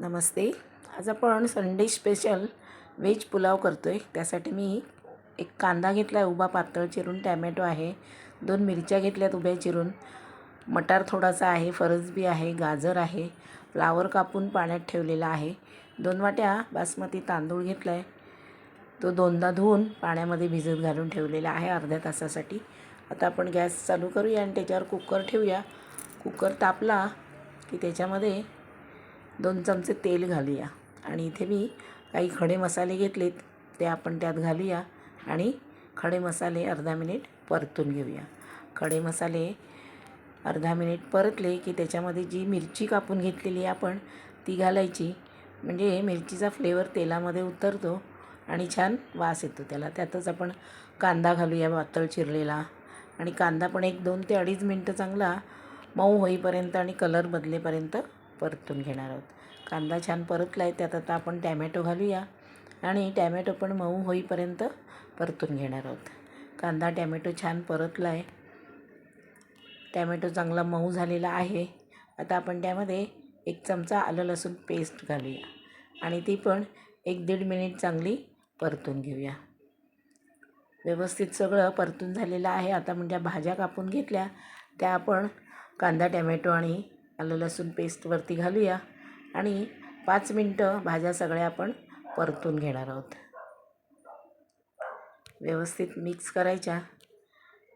नमस्ते. आज आपण Sunday special veg pulao करतो आहे त्यासाठी मी एक कांदा घेतला आहे उभा पातळ चिरून टॅमॅटो आहे दोन मिरच्या घेतल्यात उभ्या चिरून. मटार थोडासा आहे फरसबी आहे गाजर आहे फ्लावर कापून पाण्यात ठेवलेला आहे. दोन वाट्या बासमती तांदूळ घेतला आहे तो दोनदा धुवून पाण्यामध्ये भिजत घालून ठेवलेला आहे अर्ध्या तासासाठी. आता आपण गॅस चालू करूया आणि त्याच्यावर कुकर ठेवूया. कुकर तापला की त्याच्यामध्ये दोन चमचे तेल घालूया. आणि इथे मी काही खडे मसाले घेतलेत ते आपण त्यात घालूया आणि खडे मसाले अर्धा मिनिट परतून घेऊया. खडे मसाले अर्धा मिनिट परतले की त्याच्यामध्ये जी मिरची कापून घेतलेली आहे आपण ती घालायची. म्हणजे मिरचीचा फ्लेवर तेलामध्ये उतरतो आणि छान वास येतो त्याला. त्यातच आपण कांदा घालूया पातळ चिरलेला. आणि कांदा पण एक दोन ते अडीच मिनटं चांगला मऊ होईपर्यंत आणि कलर बदलेपर्यंत परतून घेणार आहोत. कांदा छान परतला आहे त्यात आता आपण टॅमॅटो घालूया आणि टॅमॅटो पण मऊ होईपर्यंत परतून घेणार आहोत. कांदा टॅमॅटो छान परतला आहे टॅमॅटो चांगला मऊ झालेला आहे. आता आपण त्यामध्ये एक चमचा आलं लसूण पेस्ट घालूया आणि ती पण एक दीड मिनिट चांगली परतून घेऊया. व्यवस्थित सगळं परतून झालेलं आहे. आता म्हणजे भाज्या कापून घेतल्या त्या आपण कांदा टॅमॅटो आणि आलं लसूण पेस्टवरती घालूया. आणि पाच मिनटं भाज्या सगळ्या आपण परतून घेणार आहोत. व्यवस्थित मिक्स करायच्या.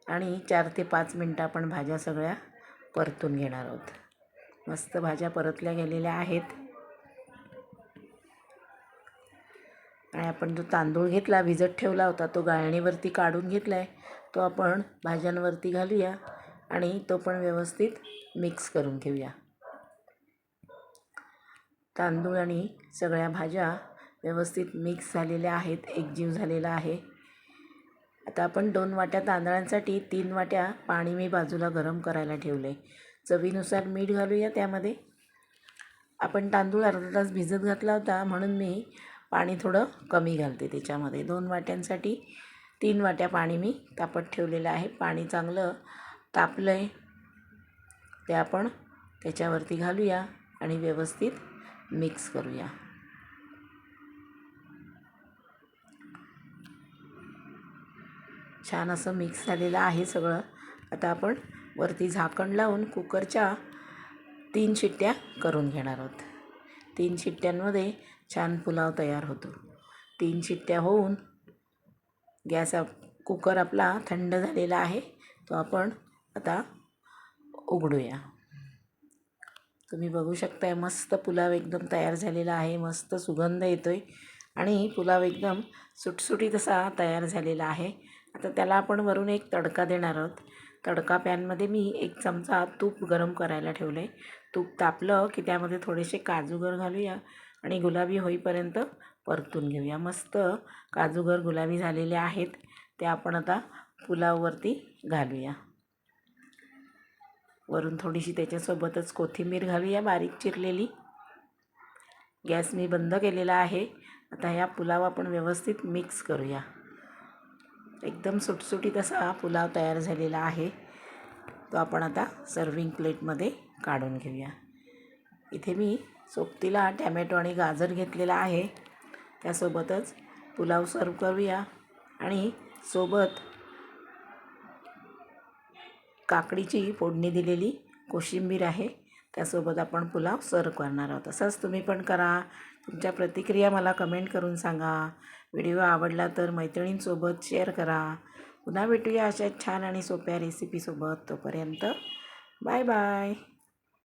आणि चार ते पाच मिनटं आपण भाज्या सगळ्या परतून घेणार आहोत. मस्त भाज्या परतल्या गेलेल्या आहेत. आणि आपण जो तांदूळ घेतला भिजत ठेवला होता तो गाळणीवरती काढून घेतला आहे तो आपण भाज्यांवरती घालूया. आणि तो पण व्यवस्थित मिक्स करून घेऊया. तांदूळ आणि सगळ्या भाज्या व्यवस्थित मिक्स झालेल्या आहेत एकजीव झालेला आहे. आता आपण दोन वाट्या तांदळांसाठी तीन वाट्या पाणी मी बाजूला गरम करायला ठेवले चवीनुसार मीठ घालूया त्यामध्ये. आपण तांदूळ अर्धा तास भिजत घातला होता म्हणून मी पाणी थोडं कमी घालते त्याच्यामध्ये. दोन वाट्यांसाठी तीन वाट्या पाणी मी तापत ठेवलेलं आहे. पाणी चांगलं तापलं आहे ते आपण त्याच्यावरती घालूया आणि व्यवस्थित मिक्स करूया. छान असं मिक्स झालेलं आहे सगळं. आता आपण वरती झाकण लावून कुकरच्या तीन शिट्ट्या करून घेणार आहोत. तीन शिट्ट्यांमध्ये छान पुलाव तयार होतो. तीन शिट्ट्या होऊन गॅस कुकर आपला थंड झालेला आहे. तो आपण आता उघडूया. तुम्ही बघू शकताय मस्त पुलाव एकदम तयार झालेला आहे मस्त सुगंध येतो आहे आणि पुलाव एकदम सुटसुटीत असा तयार झालेला आहे. आता त्याला आपण वरून एक तडका देणार आहोत. तडका पॅनमध्ये मी एक चमचा तूप गरम करायला ठेवलं आहे तूप तापलं की त्यामध्ये थोडेसे काजूगर घालूया आणि गुलाबी होईपर्यंत परतून घेऊया. मस्त काजूगर गुलाबी झालेले आहेत ते आपण आता पुलाववरती घालूया. वरून थोडीशी त्याच्यासोबतच कोथिंबीर घालूया बारीक चिरलेली. गॅस मी बंद केलेला आहे. आता ह्या पुलाव आपण व्यवस्थित मिक्स करूया. एकदम सुटसुटीत असा पुलाव तयार झालेला आहे. तो आपण आता सर्विंग प्लेटमध्ये काढून घेऊया. इथे मी सोबतीला टॅमॅटो आणि गाजर घेतलेला आहे. त्यासोबतच पुलाव सर्व करूया. आणि सोबत काकडीची फोडणी दिलेली कोशिंबीर आहे. त्यासोबत आपण पुलाव सर्व करणार आहोत. तसंच तुम्ही पण करा. तुमच्या प्रतिक्रिया मला कमेंट करून सांगा. व्हिडिओ आवडला तर मैत्रिणींसोबत शेअर करा. पुन्हा भेटूया अशा छान आणि सोप्या रेसिपीसोबत तोपर्यंत बाय बाय.